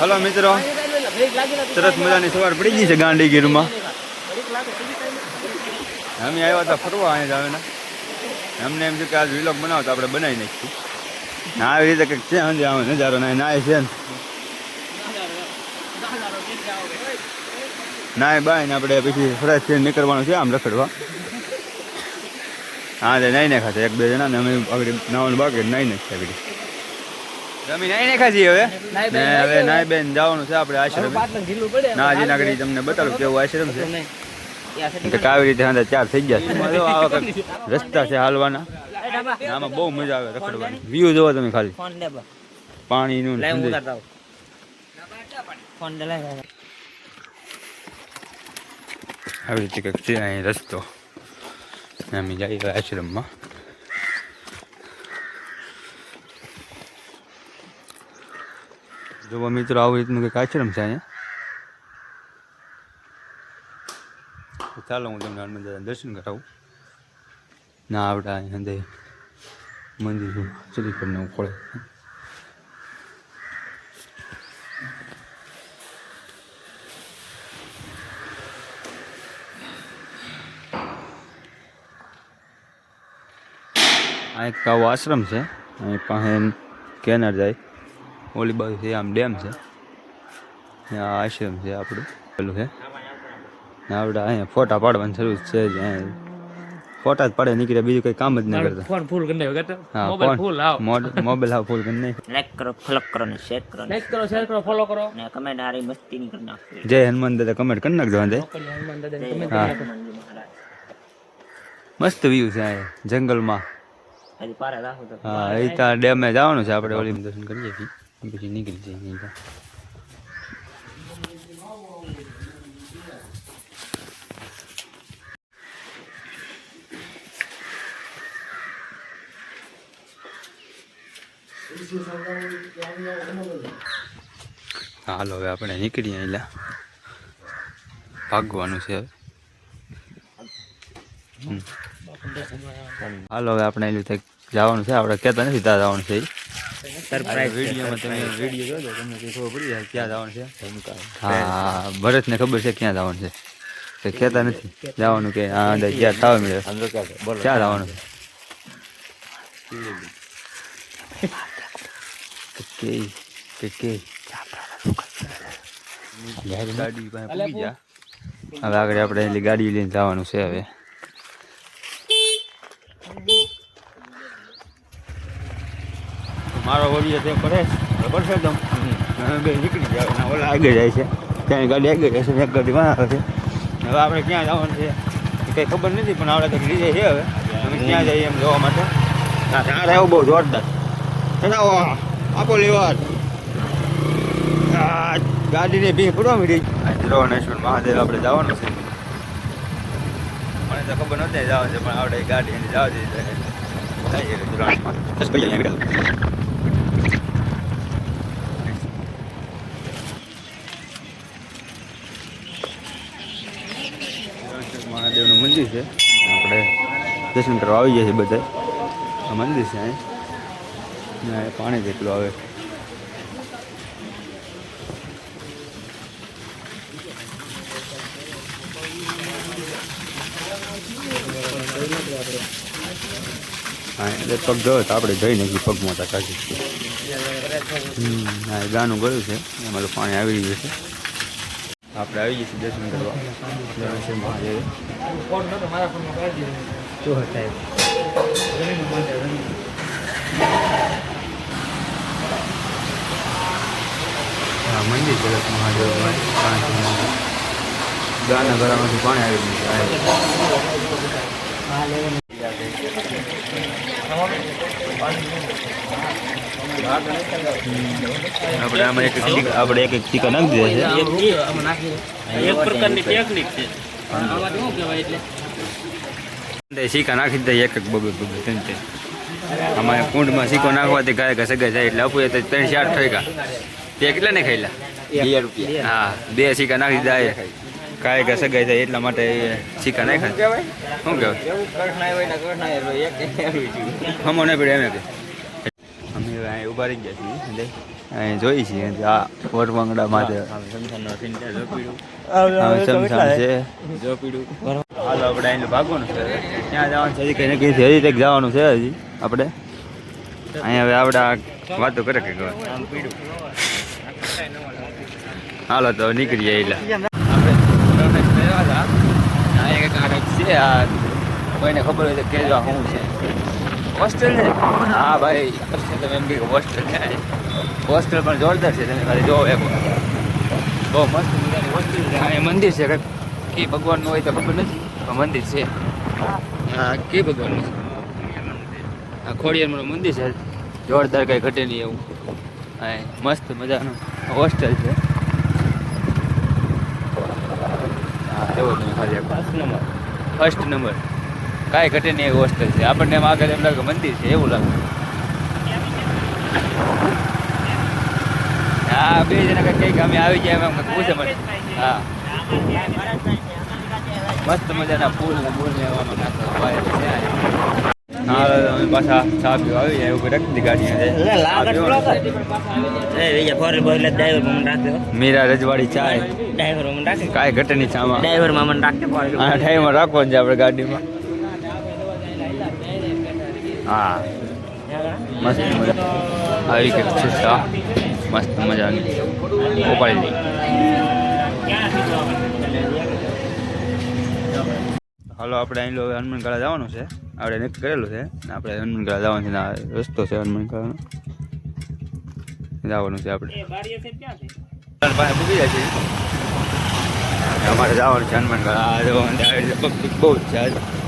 Hello મિત્રો. સરસ મજાની સવાર પડી ગઈ છે ગાંડી ગીરમાં. અમે આવ્યા હતા ફરવા અહીંયા જ આવે અમને એમ છે કે આજ વિલોગ બનાવો તો આપણે બનાવી નાખીશું. ના આવી રીતે કંઈક છે સાંજે આવે નજારો ના નાય છે ને. નાય બાય ને આપણે પછી ફ્રેશ થઈને નીકળવાનું છે આમ રખડવા. હા, તે નાઈ નાખા છે, એક બે જણા ને અમે આગળ નાવાનું બાકી નાઈ નાખીએ આગળ તમે નાઈ નાખા હવે? ને હવે નાઈ નાઈ બેન. જવાનું છે આપણે આશ્રમ. ના તમને બતાડું કેવું આશ્રમ છે. કાવી રીતે ચાર થઈ ગયા છે. રસ્તા છે હાલવાના. આમાં બહુ મજા આવે રખડવાની. વ્યૂ જોવો તમે ખાલી. પાણીનું આવી. રીતે કંઈક છે અહીં રસ્તો. અમે જઈએ આશ્રમમાં. જો મિત્રો આવું રીતનું કંઈક આશ્રમ છે અહીંયા? ચાલો હું તમને હનુમાન દાદાના દર્શન કરાવું. ના, આવડા અહીંયા દે મંદિર સુધી કરીને ઉખોળે આ એક આવો આશ્રમ છે, અહીં પાસે કેનાર જાય. ઓલી બાજુ છે આમ ડેમ છે. આ આશ્રમ છે આપણું. પેલું છે. આપણે અહીંયા ફોટા પાડવાની જરૂર છે જ અહીંયા. ફોટા જ પાડે નીકળે બીજું કંઈ કામ જ નહીં કરતા. ફોન ફૂલ કરી નાખ્યો હા મોબાઈલ ફોન ફૂલ આવ. મોબાઈલ હાવ ફૂલ કરી નાખ્યો. લાઈક કરો ફોલો કરો ને શેર કરો લાઈક કરો શેર કરો ફોલો કરો. ને કમેન્ટ આરી મસ્તી ની કરી નાખજો જય હનુમાન દાદા કમેન્ટ કરી નાખજો વાંધે હનુમાન દાદાને જય કરી નાખો. મસ્ત વ્યૂ છે અહીંયા જંગલમાં. હજી પારે રાખો તો. હા એ ત્યાં ડેમે જવાનું છે આપણે ઓલી દર્શન કરીએ છીએ. પછી નીકળી જાય અહીંયા હાલો હવે આપણે નીકળીએ એટલે ભાગવાનું છે હાલો હવે આપણે એલું કંઈક જવાનું છે આપણે કહેતા નથી ત્યાં જવાનું છે સરપ્રાઈઝ વિડીયોમાં તમે વીડિયો જોજો તમને ખબર પડી જાય ક્યાં જવાનું છે? હા ભરતને ખબર છે ક્યાં જવાનું છે. તે કહેતા નથી. જવાનું કે હા અંદર ક્યાં થાવ મળે ક્યાં જવાનું? કે કે કે ગાડી પાસે પૂગી ગયા હવે આગળ આપણે ગાડી લઈને જવાનું છે હવે. મારો ઓડિયો તે કરે ખબર છે એકદમ? નીકળી જાય અને ઓલા આગળ જાય છે. ત્યાં ગાડી આગળ જાય છે એક ગાડી બનાવે છે. હવે આપણે ક્યાં જવાનું છે? કંઈ ખબર નથી, પણ આપણે કંઈક લીધે છે હવે. અમે ક્યાં જઈએ એમ જોવા માટે? ના, ત્યાં રહ્યો બહુ જોરદાર. ચલાવો આપો લેવા. ગાડીને ભીખ પડવા મળી દ્રોણેશ્વર મહાદેવ, આપણે જવાનું છે. મને તો ખબર નથી જવા છે, પણ આપણે ગાડી એને જવા દઈએ દ્રોણમાં બસ કઈ અહીંયા મહાદેવનું મંદિર છે. આપણે દર્શન કરવા આવી જાય છે બધા આ મંદિર છે અહીં. પાણી જેટલું આવે. હા એટલે પગ ગયો તો આપણે જઈ નથી પગમાં હતા કાઢી હા ગાનું ગયું છે. એમાં પાણી આવી રહ્યું છે. આપણે આવી જઈશું દર્શન કરવા. દર્શન મહાદેવ શું હતા મંદિર છે મહાદેવ ગાના ગળામાંથી પાણી આવી ગયું છે આપણે આમાં એક એક આપણે એક એક ટીકા નાખી દે છે. નાખી એક પ્રકારની ટેકનિક છે. આમાં શું કહેવાય એટલે? તે સિક્કા નાખી દે એક એક બબે બબે ત્રણ ત્રણ. આમાં કુંડમાં સિક્કો નાખવાથી ગાય કે સગાઈ જાય એટલે અપુ તો ત્રણ ચાર થઈ ગયા તે કેટલા ને ખાઈલા બે રૂપિયા. હા બે સિક્કા નાખી દીધા કાંઈ કે સગાઈ થાય એટલા માટે સિક્કા નાખ્યા. શું કહેવાય? હમો નહીં પડે એમ કે. ઊભા રહી ગયા છીએ. અહીં જોઈ છીએ. આ વટવાંગડા માટે. હાલો આપણે અહીં ભાગવાનું છે. ક્યાં જવાનું છે? હજી કંઈ નક્કી છે હજી જવાનું છે હજી આપણે. અહીંયા હવે આપણે વાતો કરે કે હાલો તો નીકળીએ એટલે આપણે છે આ કોઈને ખબર હોય તો કહેજો આ શું છે. હોસ્ટેલ છે? હા, ભાઈ, તમે એમ કહ્યું હોસ્ટેલ છે. હોસ્ટેલ પણ જોરદાર છે, તમે ખાલી જોવો એક બહુ મસ્ત મજાની હોસ્ટેલ છે. અહીંયા મંદિર છે, કંઈક. કે ભગવાનનું હોય તો ખબર નથી, પણ મંદિર છે. હા, કે ભગવાનનું છે? આ ખોડિયારનું મંદિર છે. જોરદાર કંઈ ઘટે નહીં એવું. હા મસ્ત મજાનું હોસ્ટેલ છે. હા એવો ખાલી ફર્સ્ટ નંબર ફર્સ્ટ નંબર કાંઈ ઘટે નહીં એવું હોસ્ટેલ છે. આપણને એમ આગળ એમ લાગે મંદિર છે એવું લાગે. હા બે જણા કંઈક કંઈક અમે આવી જાય એમ પૂછે મને. હા. મસ્ત મજાના ફૂલ ને ફૂલ ને અમે પાછા ચા પીવા આવી જાય એવું રાખી ગાડી મીરા રજવાડી ચાય ડ્રાઈવર મને રાખે કાંઈ ઘટે નહીં ચામાં. ડ્રાઈવરમાં મને રાખે ફોરે રાખવાનું છે આપણે ગાડીમાં. હા મસ્ત મજા આવી કંઈક છે ચા મસ્ત મજાની ઉપાડી હાલો આપણે અહીં લો હનુમાન ગાળા જવાનું છે આપણે નક્કી કરેલું છે ને આપણે હનુમાન ગાળા જવાનું છે ને આ રસ્તો છે હનુમાન ગાળાનો જવાનું છે આપણે પાસે પૂકી જાય છે અમારે જવાનું છે હનુમાન ગાળા આ જવાનું છે આવી રીતે પબ્લિક બહુ જ છે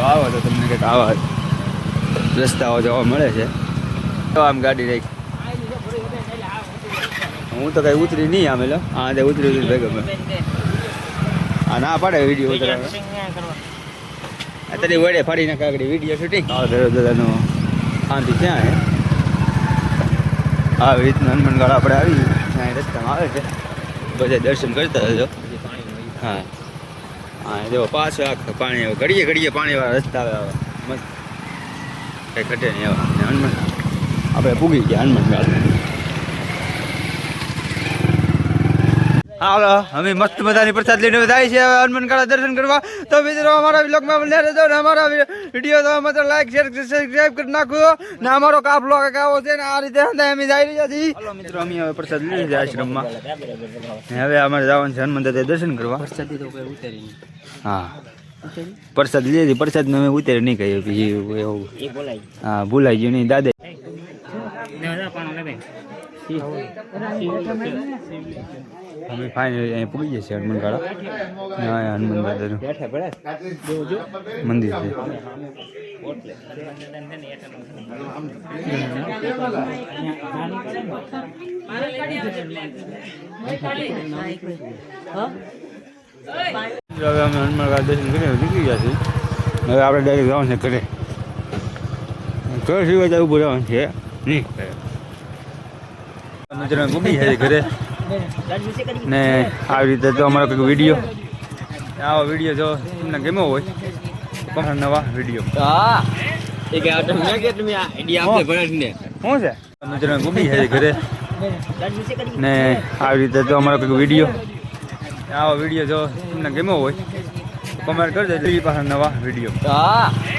આવો તો તમને કંઈક આવા રસ્તાઓ જોવા મળે છે આમ ગાડી રાખી હું તો કઈ ઉતરી નહીં આમે લો હા ઉતરી ભેગો આ ના પાડે વીડિયો ઉતરવાનો અત્યારે વડે ફાડીને આગળ વીડિયો શૂટિંગ. ધરો દાદાનો શાંતિ ક્યાં હે? આવી રીતનું હનુમાનગઢ આપણે આવી ત્યાં રસ્તામાં આવે છે. બધા દર્શન કરતા જજો હા. હા જો પાછો આખો પાણી ઘડીએ ઘડીએ પાણીવાળા રસ્તા આવે આવે. મસ્ત. કંઈ ઘટે નહીં આવે. હનુમાન આપણે પૂગી ગયા હનુમાનગઢ. હાલો અમે મસ્ત મજાની પ્રસાદ લઈને જાય છે હનુમાન કાળા દર્શન કરવા. તો મિત્રો અમારા બ્લોગમાં બન્યા રહેજો ને અમારા વીડિયો તો મતલબ લાઈક શેર સબસ્ક્રાઈબ કરી નાખો ને અમારો કાફલો બ્લોગ આવો છે ને આ રીતે અમે જઈ રહ્યા છીએ. હાલો મિત્રો અમે હવે પ્રસાદ લઈ લીધા આશ્રમમાં. હવે અમારે જવાનું છે હનુમાન દાદા દર્શન કરવા. હા. પ્રસાદ લઈ લીધી પ્રસાદ અમે ઉતારી નહીં કહીએ. પછી એવું હા ભૂલાઈ ગયું નહીં. દાદા અમે ફાઇનલી અહીં પૂરી જશે હનુમાન ગાળા હા હનુમાન દાદાનું મંદિર છે. હવે અમે હનુમાન ગાળા દર્શન કરીને નીકળી ગયા છીએ. હવે આપણે ડાયરેક્ટ જવાનું છે ઘરે. ઘર સિવાય ઉભું રહેવાનું છે. નહીં. મિત્રો ગુમી છે ઘરે. ને આવી રીતે જો અમારો કંઈક વીડિયો આવો વીડિયો જો તમને ગમ્યો હોય પણ નવા વીડિયો હા. એ કે આટમ કે તમે આઈડિયા આપે ભરત શું છે? મિત્રો ગુમી છે ઘરે. ને આવી રીતે જો અમારો કંઈક વીડિયો આવો વીડિયો જો તમને ગમ્યો હોય કમેન્ટ કરજો. પાછા નવા વીડિયો હા.